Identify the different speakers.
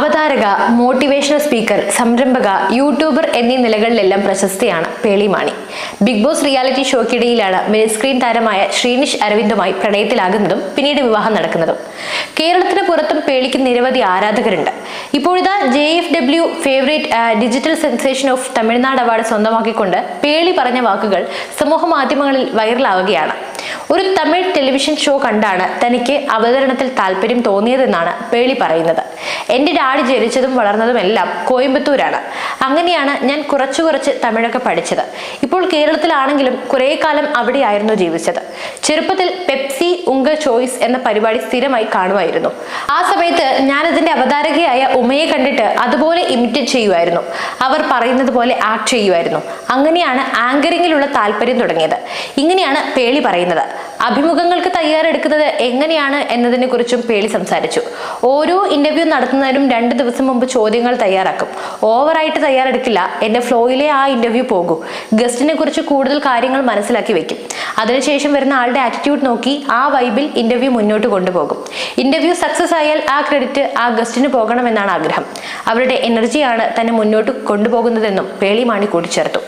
Speaker 1: അവതാരക motivational speaker സംരംഭക YouTuber എന്നീ നിലകളിലെല്ലാം പ്രശസ്തിയാണ് Pearle Maaney big boss reality ഷോക്കിടയിലാണ് mini screen താരമായ ശ്രീനിഷ് അരവിന്ദുമായി പ്രണയത്തിലാകുന്നതും പിന്നീട് വിവാഹം നടക്കുന്നതും. കേരളത്തിന് പുറത്തും പേളിക്ക് നിരവധി ആരാധകരുണ്ട്. ഇപ്പോഴിതാ J F W favourite digital sensation of Tamil Nadu award സ്വന്തമാക്കിക്കൊണ്ട് പേളി പറഞ്ഞ വാക്കുകൾ സമൂഹ മാധ്യമങ്ങളിൽ വൈറലാവുകയാണ് ഒരു തമിഴ് ടെലിവിഷൻ ഷോ കണ്ടാണ് തനിക്ക് അവതരണത്തിൽ താല്പര്യം തോന്നിയതെന്നാണ് പേളി പറയുന്നത്. എന്റെ ഡാഡി ജനിച്ചതും വളർന്നതും എല്ലാം കോയമ്പത്തൂരാണ്. അങ്ങനെയാണ് ഞാൻ കുറച്ചു കുറച്ച് തമിഴൊക്കെ പഠിച്ചത്. ഇപ്പോൾ കേരളത്തിലാണെങ്കിലും കുറേ കാലം അവിടെയായിരുന്നു ജീവിച്ചത്. ചെറുപ്പത്തിൽ പെപ്സി ഉങ്ക ചോയ്സ് എന്ന പരിപാടി സ്ഥിരമായി കാണുമായിരുന്നു. ആ സമയത്ത് ഞാൻ അതിന്റെ അവതാരകയായ ഉമയെ കണ്ടിട്ട് അതുപോലെ ഇമിറ്റേറ്റ് ചെയ്യുമായിരുന്നു. അവർ പറയുന്നത് പോലെ ആക്ട് ചെയ്യുമായിരുന്നു. അങ്ങനെയാണ് ആങ്കറിങ്ങിലുള്ള താല്പര്യം തുടങ്ങിയത്. ഇങ്ങനെയാണ് പേളി പറയുന്നത്. അഭിമുഖങ്ങൾക്ക് തയ്യാറെടുക്കുന്നത് എങ്ങനെയാണ് എന്നതിനെ കുറിച്ചും പേളി സംസാരിച്ചു. ഓരോ ഇന്റർവ്യൂ നടത്തുന്നതിനും രണ്ട് ദിവസം മുമ്പ് ചോദ്യങ്ങൾ തയ്യാറാക്കും. ഓവറായിട്ട് തയ്യാറെടുക്കില്ല എന്റെ ഫ്ലോയിലെ ആ ഇന്റർവ്യൂ പോകൂ. ഗസ്റ്റിനെ കുറിച്ച് കൂടുതൽ കാര്യങ്ങൾ മനസ്സിലാക്കി വെക്കും. അതിനുശേഷം വരുന്ന ആളുടെ ആറ്റിറ്റ്യൂഡ് നോക്കി ആ വൈബിൽ ഇന്റർവ്യൂ മുന്നോട്ട് കൊണ്ടുപോകും. ഇന്റർവ്യൂ സക്സസ് ആയാൽ ആ ക്രെഡിറ്റ് ആ ഗസ്റ്റിന് പോകണമെന്നാണ് ആഗ്രഹം. അവരുടെ എനർജിയാണ് തന്നെ മുന്നോട്ട് കൊണ്ടുപോകുന്നതെന്നും പേളി മാണി കൂട്ടിച്ചേർത്തു